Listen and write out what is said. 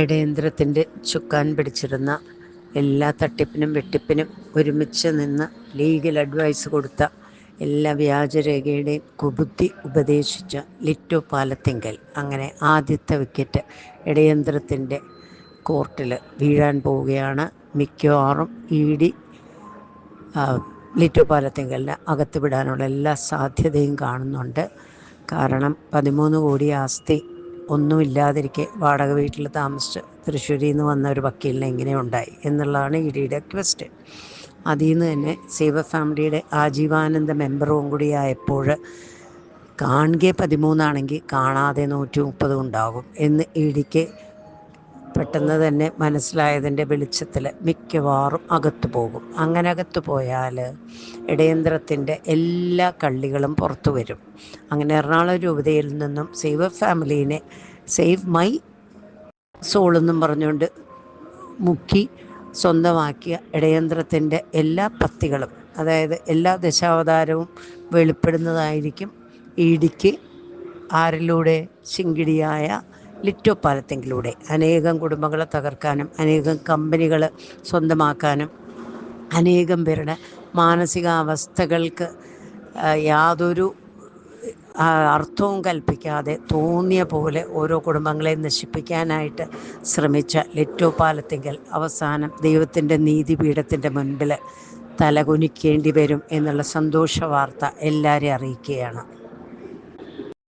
ഇടയന്ത്രത്തിന്റെ ചുക്കാൻ പിടിച്ചിരുന്ന എല്ലാ തട്ടിപ്പിനും വെട്ടിപ്പിനും ഒരുമിച്ച് നിന്ന് ലീഗൽ അഡ്വൈസ് കൊടുത്ത എല്ലാ വ്യാജരേഖയുടെയും കുബുദ്ധി ഉപദേശിച്ച ലിറ്റോ പാലത്തിങ്കൽ. അങ്ങനെ ആദ്യത്തെ വിക്കറ്റ് ഇടയന്ത്രത്തിന്റെ കോർട്ടിൽ വീഴാൻ പോവുകയാണ് മിക്കവാറും ഇ ഡി ലിറ്റോ പാലത്തിങ്കലിനെ അകത്ത് വിടാനുള്ള എല്ലാ സാധ്യതയും കാണുന്നുണ്ട്. കാരണം പതിമൂന്ന് കോടി ആസ്തി ഒന്നുമില്ലാതിരിക്കെ വാടക വീട്ടിൽ താമസിച്ച് തൃശ്ശൂരിൽ നിന്ന് വന്ന ഒരു വക്കീലിനെ ഇങ്ങനെ ഉണ്ടായി എന്നുള്ളതാണ് ഇ ക്വസ്റ്റ് അതിൽ നിന്ന് തന്നെ സേവ ഫാമിലിയുടെ ആജീവാനന്ദ മെമ്പറും കൂടി ആയപ്പോൾ കാണുക പതിമൂന്നാണെങ്കിൽ കാണാതെ നൂറ്റി മുപ്പതും ഉണ്ടാകും എന്ന് ഇ ഡിക്ക് പെട്ടെന്ന് തന്നെ മനസ്സിലായതിന്റെ വെളിച്ചത്തിൽ മിക്കവാറും അകത്തു പോകും. അങ്ങനെ അകത്തു പോയാൽ ഇടയന്ത്രത്തിന്റെ എല്ലാ കള്ളികളും പുറത്തു വരും. അങ്ങനെ എറണാകുളം രൂപതയിൽ നിന്നും സേവ് ഫാമിലീനെ സേവ് മൈ സോൾ എന്നും പറഞ്ഞുകൊണ്ട് മുക്കി സ്വന്തമാക്കിയ ഇടയന്ത്രത്തിന്റെ എല്ലാ പത്തികളും അതായത് എല്ലാ ദശാവതാരവും വെളിപ്പെടുന്നതായിരിക്കും. ഇടിക്ക് ആരിലൂടെ ശിങ്കിടിയായ ലിറ്റോ പാലത്തെങ്കിലൂടെ അനേകം കുടുംബങ്ങളെ തകർക്കാനും അനേകം കമ്പനികൾ സ്വന്തമാക്കാനും അനേകം പേരുടെ മാനസികാവസ്ഥകൾക്ക് യാതൊരു അർത്ഥവും കൽപ്പിക്കാതെ തോന്നിയ പോലെ ഓരോ കുടുംബങ്ങളെ നശിപ്പിക്കാനായിട്ട് ശ്രമിച്ച ലിറ്റോ പാലത്തിങ്കൽ അവസാനം ദൈവത്തിന്റെ നീതിപീഠത്തിന്റെ മുൻപിൽ തലകുനിക്കേണ്ടി വരും എന്നുള്ള സന്തോഷ വാർത്ത എല്ലാവരെയും അറിയിക്കുകയാണ്.